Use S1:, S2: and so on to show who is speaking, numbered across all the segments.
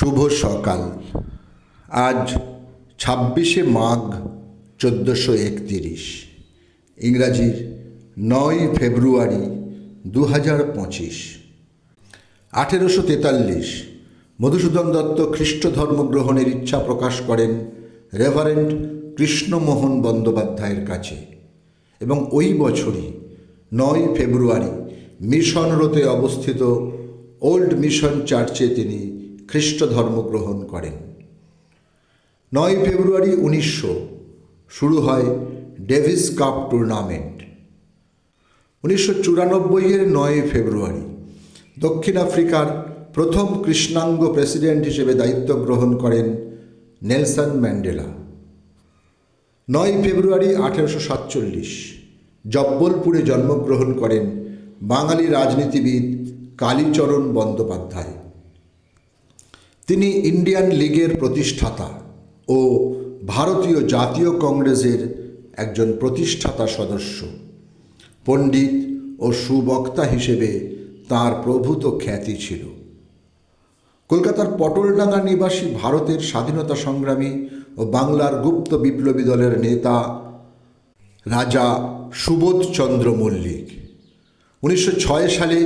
S1: শুভ সকাল। আজ ছাব্বিশে মাঘ চোদ্দোশো একতিরিশ। ইংরাজির নয় ফেব্রুয়ারি দু হাজার পঁচিশ। আঠেরোশো তেতাল্লিশ, মধুসূদন দত্ত খ্রিস্ট ধর্ম গ্রহণের ইচ্ছা প্রকাশ করেন রেভারেন্ট কৃষ্ণমোহন বন্দ্যোপাধ্যায়ের কাছে। এবং ওই বছরই নয় ফেব্রুয়ারি মিশন রোতে অবস্থিত ওল্ড মিশন চার্চে তিনি খ্রিস্ট ধর্ম গ্রহণ করেন। নয় ফেব্রুয়ারি উনিশশো, শুরু হয় ডেভিস কাপ টুর্নামেন্ট। উনিশশো চুরানব্বইয়ের নয় ফেব্রুয়ারি, দক্ষিণ আফ্রিকার প্রথম কৃষ্ণাঙ্গ প্রেসিডেন্ট হিসেবে দায়িত্ব গ্রহণ করেন নেলসন ম্যান্ডেলা। নয় ফেব্রুয়ারি আঠেরোশো সাতচল্লিশ, জব্বলপুরে জন্মগ্রহণ করেন বাঙালি রাজনীতিবিদ কালীচরণ বন্দ্যোপাধ্যায়। তিনি ইন্ডিয়ান লীগের প্রতিষ্ঠাতা ও ভারতীয় জাতীয় কংগ্রেসের একজন প্রতিষ্ঠাতা সদস্য। পণ্ডিত ও সুবক্তা হিসেবে তার প্রভূত খ্যাতি ছিল। কলকাতার পটলডাঙ্গা নিবাসী ভারতের স্বাধীনতা সংগ্রামী ও বাংলার গুপ্ত বিপ্লবী দলের নেতা রাজা সুবোধচন্দ্র মল্লিক। উনিশশো ছয় সালে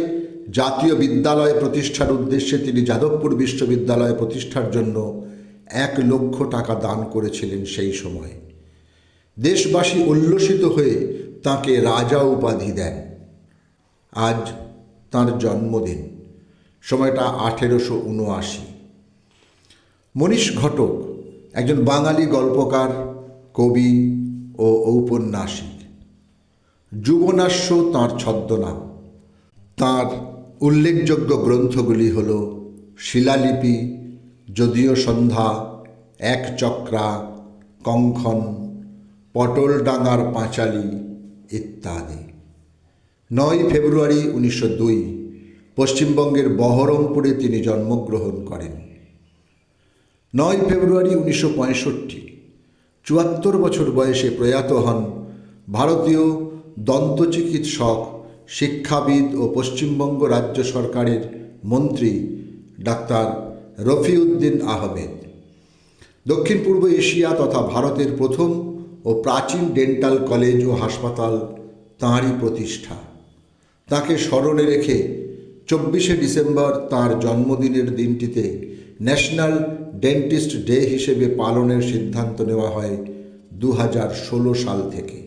S1: জাতীয় বিদ্যালয় প্রতিষ্ঠার উদ্দেশ্যে তিনি যাদবপুর বিশ্ববিদ্যালয় প্রতিষ্ঠার জন্য এক লক্ষ টাকা দান করেছিলেন সেই সময়। দেশবাসী উল্লসিত হয়ে তাকে রাজা উপাধি দেন। আজ তার জন্মদিন। সময়টা আঠেরোশো উনআশি। মনীষ ঘটক একজন বাঙালি গল্পকার, কবি ও ঔপন্যাসিক। যুবনাস্য তাঁর ছদ্মনাম। তাঁর উল্লেখযোগ্য গ্রন্থগুলি হল শিলালিপি, যদিও সন্ধ্যা এক চক্রা কঙ্খন পটলডাঙ্গার পাঁচালী ইত্যাদি। নয় ফেব্রুয়ারি উনিশশো দুই, পশ্চিমবঙ্গের বহরমপুরে তিনি জন্মগ্রহণ করেন। নয় ফেব্রুয়ারি উনিশশো পঁয়ষট্টি, চুয়াত্তর বছর বয়সে প্রয়াত হন ভারতীয় দন্তচিকিৎসক শিক্ষাবিদ ও পশ্চিমবঙ্গ রাজ্য সরকারের মন্ত্রী ডাক্তার রফিউদ্দিন আহমেদ। দক্ষিণ পূর্ব এশিয়া তথা ভারতের প্রথম ও প্রাচীন ডেন্টাল কলেজ ও হাসপাতাল তাঁরই প্রতিষ্ঠা। তাকে স্মরণে রেখে চব্বিশে ডিসেম্বর তার জন্মদিনের দিনটিতে ন্যাশনাল ডেন্টিস্ট ডে হিসেবে পালনের সিদ্ধান্ত নেওয়া হয় দু হাজার ষোলো সাল থেকে।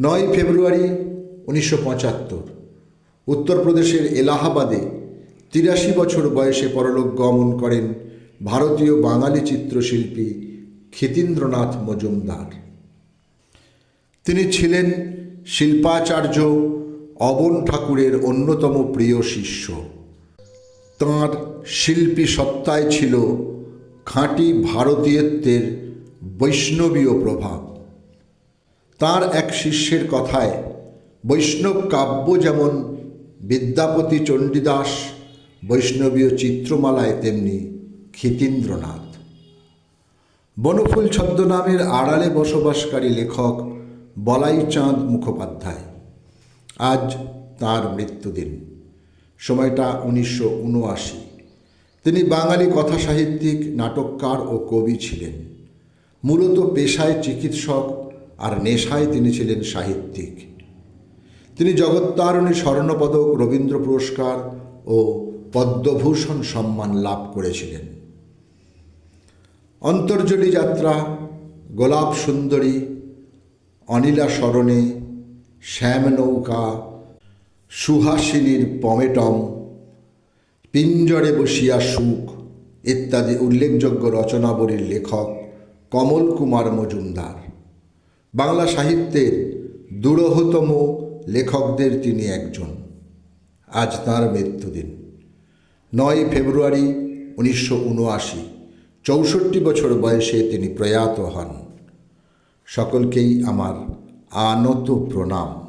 S1: নয় ফেব্রুয়ারি উনিশশো পঁচাত্তর। উত্তরপ্রদেশের এলাহাবাদে তিরাশি বছর বয়সে পরলোক গমন করেন ভারতীয় বাঙালি চিত্রশিল্পী ক্ষিতীন্দ্রনাথ মজুমদার। তিনি ছিলেন শিল্পাচার্য অবন ঠাকুরের অন্যতম প্রিয় শিষ্য। তাঁর শিল্পী সত্তায় ছিল খাঁটি ভারতীয়ত্বের বৈষ্ণবীয় প্রভাব। তার এক শিষ্যের কথায় বৈষ্ণব কাব্য যেমন বিদ্যাপতি চণ্ডীদাস, বৈষ্ণবীয় চিত্রমালায় তেমনি ক্ষিতীন্দ্রনাথ। বনফুল ছদ্মনামের আড়ালে বসবাসকারী লেখক বলাই চাঁদ মুখোপাধ্যায়। আজ তার মৃত্যুদিন। সময়টা উনিশশো উনআশি। তিনি বাঙালি কথা সাহিত্যিক নাটককার ও কবি ছিলেন। মূলত পেশায় চিকিৎসক আর নেশায় তিনি ছিলেন সাহিত্যিক। তিনি জগত্তারণী স্বর্ণপদক, রবীন্দ্র পুরস্কার ও পদ্মভূষণ সম্মান লাভ করেছিলেন। অন্তর্জলি যাত্রা, গোলাপ সুন্দরী, অনিলা স্মরণে শ্যাম নৌকা, সুহাসিনীর পমেটম, পিঞ্জরে বসিয়া সুখ ইত্যাদি উল্লেখযোগ্য রচনাবলীর লেখক কমল কুমার মজুমদার। বাংলা সাহিত্যের দূরহতম লেখকদের তিনি একজন। আজ তাঁর মৃত্যুদিন। নয় ফেব্রুয়ারি উনিশশো উনআশি, চৌষট্টি বছর বয়সে তিনি প্রয়াত হন। সকলকেই আমার আনত প্রণাম